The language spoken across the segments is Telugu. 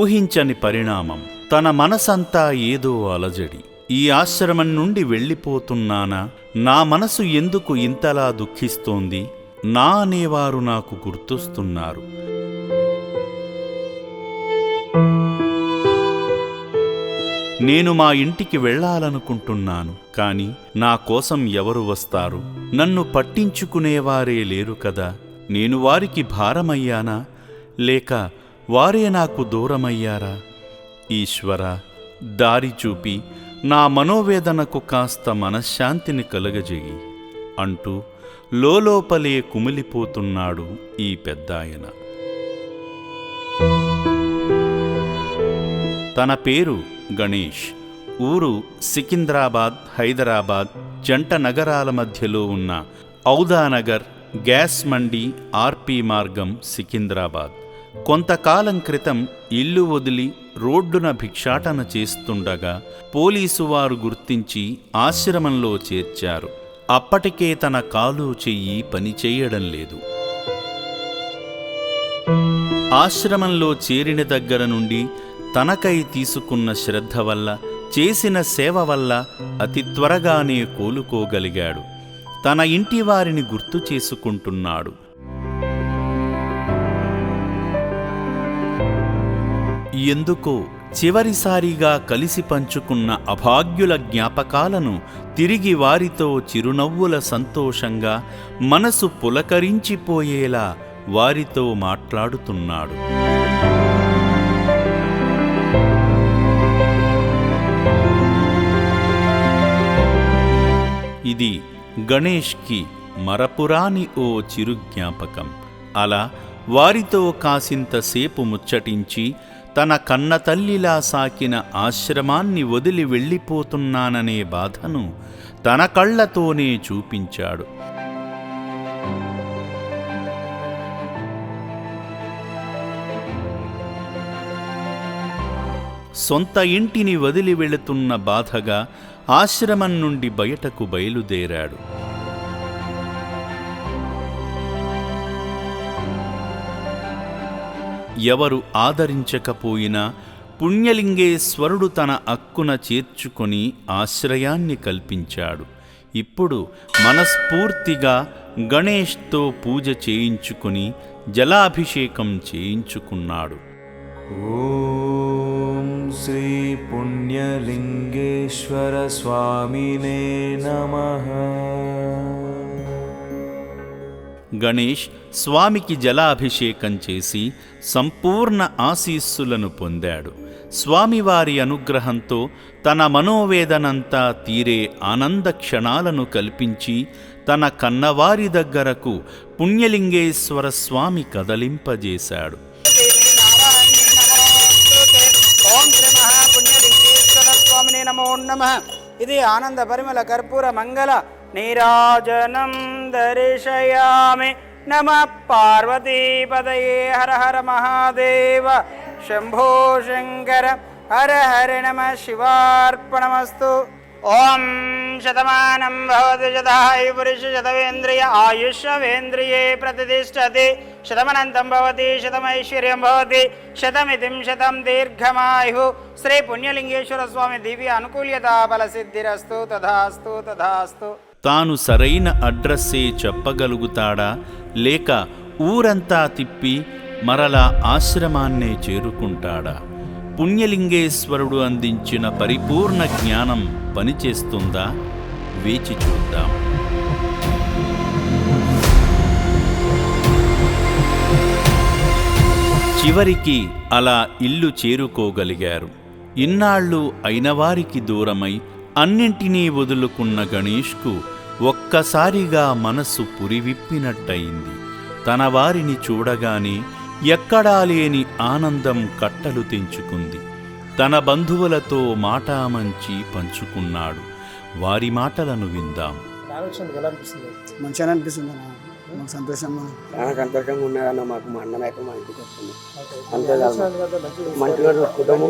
ఊహించని పరిణామం. తన మనసంతా ఏదో అలజడి. ఈ ఆశ్రమం నుండి వెళ్ళిపోతున్నానా? నా మనసు ఎందుకు ఇంతలా దుఃఖిస్తోంది? నా అనేవారు నాకు గుర్తొస్తున్నారు. నేను మా ఇంటికి వెళ్ళాలనుకుంటున్నాను కాని నా కోసం ఎవరు వస్తారు? నన్ను పట్టించుకునేవారే లేరు కదా? నేను వారికి భారమయ్యానా? లేక వారే నాకు దూరమయ్యారా? ఈశ్వర దారి చూపి నా మనోవేదనకు కాస్త మనశ్శాంతిని కలుగజేయి అంటూ లోలోపలే కుమిలిపోతున్నాడు ఈ పెద్దాయన. తన పేరు గణేష్. ఊరు సికింద్రాబాద్ హైదరాబాద్ జంట నగరాల మధ్యలో ఉన్న ఔదానగర్ గ్యాస్ మండి ఆర్పి మార్గం సికింద్రాబాద్. కొంతకాలం క్రితం ఇల్లు వదిలి రోడ్డున భిక్షాటన చేస్తుండగా పోలీసు వారు గుర్తించి ఆశ్రమంలో చేర్చారు. అప్పటికే తన కాలు చెయ్యి పనిచేయడం లేదు. ఆశ్రమంలో చేరిన దగ్గర నుండి తనకై తీసుకున్న శ్రద్ధ వల్ల చేసిన సేవ వల్ల అతి త్వరగానే కోలుకోగలిగాడు. తన ఇంటి వారిని గుర్తు చేసుకుంటున్నాడు. ఎందుకో చివరిసారిగా కలిసి పంచుకున్న అభాగ్యుల జ్ఞాపకాలను తిరిగి వారితో చిరునవ్వుల సంతోషంగా మనసు పులకరించిపోయేలా వారితో మాట్లాడుతున్నాడు. ఇది గణేష్కి మరపురాని ఓ చిరు జ్ఞాపకం అలా వారితో కాసింతసేపు ముచ్చటించి తన కన్న తల్లిలా సాకిన ఆశ్రమాన్ని వదిలి వెళ్ళిపోతున్నాననే బాధను తన కళ్ళతోనే చూపించాడు. సొంత ఇంటిని వదిలి వెళుతున్న బాధగా ఆశ్రమం నుండి బయటకు బయలుదేరాడు. ఎవరు ఆదరించకపోయినా పుణ్యలింగేశ్వరుడు తన అక్కున చేర్చుకొని ఆశ్రయాన్ని కల్పించాడు. ఇప్పుడు మనస్ఫూర్తిగా గణేష్తో పూజ చేయించుకుని జలాభిషేకం చేయించుకున్నాడు. ఓం శ్రీ పుణ్యలింగేశ్వర స్వామినే నమః. గణేష్ స్వామికి జలాభిషేకం చేసి సంపూర్ణ ఆశీస్సులను పొందాడు. స్వామివారి అనుగ్రహంతో తన మనోవేదనంతా తీరే ఆనంద క్షణాలను కల్పించి తన కన్నవారి దగ్గరకు పుణ్యలింగేశ్వర స్వామి కదలింపజేశాడు. నమో. ఇది ఆనంద పరిమళ కర్పూర మంగళ నీరాజనం దర్శయామి నమ పార్వతీపదయే హర హర మహాదేవ. శంభో శంకర హర హరి నమ శివార్పణమస్తు. ఓం శతమానం భవతి శతాయు పురుష శతవేంద్రియ ఆయుష్వేంద్రియే ప్రతిష్టతి. శతమనంతం భవతి శతమైశ్వర్యం భవతి శతమితిం శతం దీర్ఘమాయు. శ్రీ పుణ్యలింగేశ్వర స్వామి దివ్య అనుకూల్యత ఫలసిద్ధిరస్తు తథాస్తు తథాస్తు. తాను సరైన అడ్రస్సే చెప్పగలుగుతాడా? లేక ఊరంతా తిప్పి మరలా ఆశ్రమాన్నే చేరుకుంటాడా? పుణ్యలింగేశ్వరుడు అందించిన పరిపూర్ణ జ్ఞానం పనిచేస్తుందా? వేచి చూద్దాం. చివరికి అలా ఇల్లు చేరుకోగలిగారు. ఇన్నాళ్ళు అయినవారికి దూరమై అన్నింటినీ వదులుకున్న గణేష్కు ఒక్కసారిగా మనస్సు పురివిప్పినట్టయింది. తన వారిని చూడగానే ఎక్కడా లేని ఆనందం కట్టలు తెంచుకుంది. తన బంధువులతో మాటామంచి పంచుకున్నాడు. వారి మాటలను విందాం. మంచిగా అనిపిస్తుంది? మాకు సంతోషంగా. చాలా సంతోషంగా ఉన్నదన్న మాకు మా అన్న అయితే మా ఇంటికి వస్తుంది. అంతే కాదు మంచిగా చూసుకుంటాము.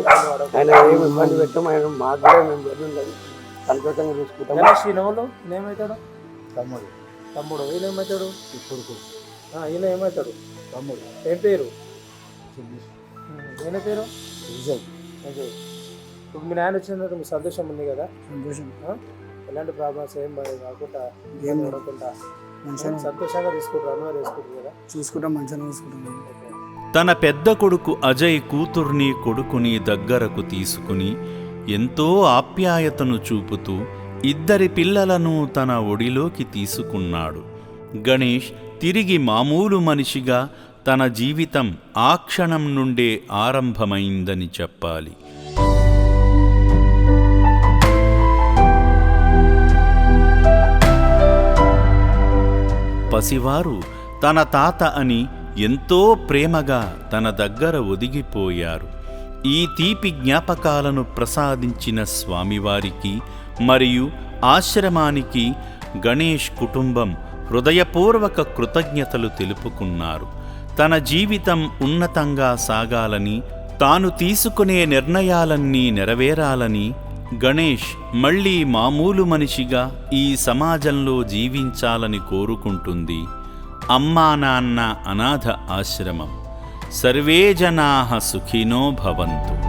ఆయన ఏమి ఇబ్బంది పెట్టాము ఆయన మాకు కూడా మేము ఉండదు. సంతోషంగా చూసుకుంటాము. ఈయన ఏమవుతాడు తమ్ముడు. తమ్ముడు. ఈయన ఏమవుతాడు ఇప్పుడు ఈయన ఏమవుతాడు తమ్ముడు. ఏం పేరు? ఈయన పేరు? విజయ్. ఓకే ఇప్పుడు మీ నాయన వచ్చిన తర్వాత మీ సంతోషం ఉంది కదా? సంతోషం. ఆ? ఎలాంటి ప్రాబ్లమ్స్ ఏం కాకుండా ఏం మంచిగా సంతోషంగా తీసుకుంటారు కదా. చూసుకుంటాం మంచిగా ఓకే తన పెద్ద కొడుకు అజయ్ కూతుర్ని కొడుకుని దగ్గరకు తీసుకుని ఎంతో ఆప్యాయతను చూపుతూ ఇద్దరి పిల్లలను తన ఒడిలోకి తీసుకున్నాడు. గణేష్ తిరిగి మామూలు మనిషిగా తన జీవితం ఆ క్షణం నుండే ఆరంభమైందని చెప్పాలి. పసివారు తన తాత అని ఎంతో ప్రేమగా తన దగ్గర ఒదిగిపోయారు. ఈ తీపి జ్ఞాపకాలను ప్రసాదించిన స్వామివారికి మరియు ఆశ్రమానికి గణేష్ కుటుంబం హృదయపూర్వక కృతజ్ఞతలు తెలుపుకున్నారు. తన జీవితం ఉన్నతంగా సాగాలని తాను తీసుకునే నిర్ణయాలన్నీ నెరవేరాలని గణేష్ మళ్ళీ మామూలు మనిషిగా ఈ సమాజంలో జీవించాలని కోరుకుంటుంది. అమ్మా నాన్న అనాథ ఆశ్రమం. సర్వే జనా సుఖినో భవంతు.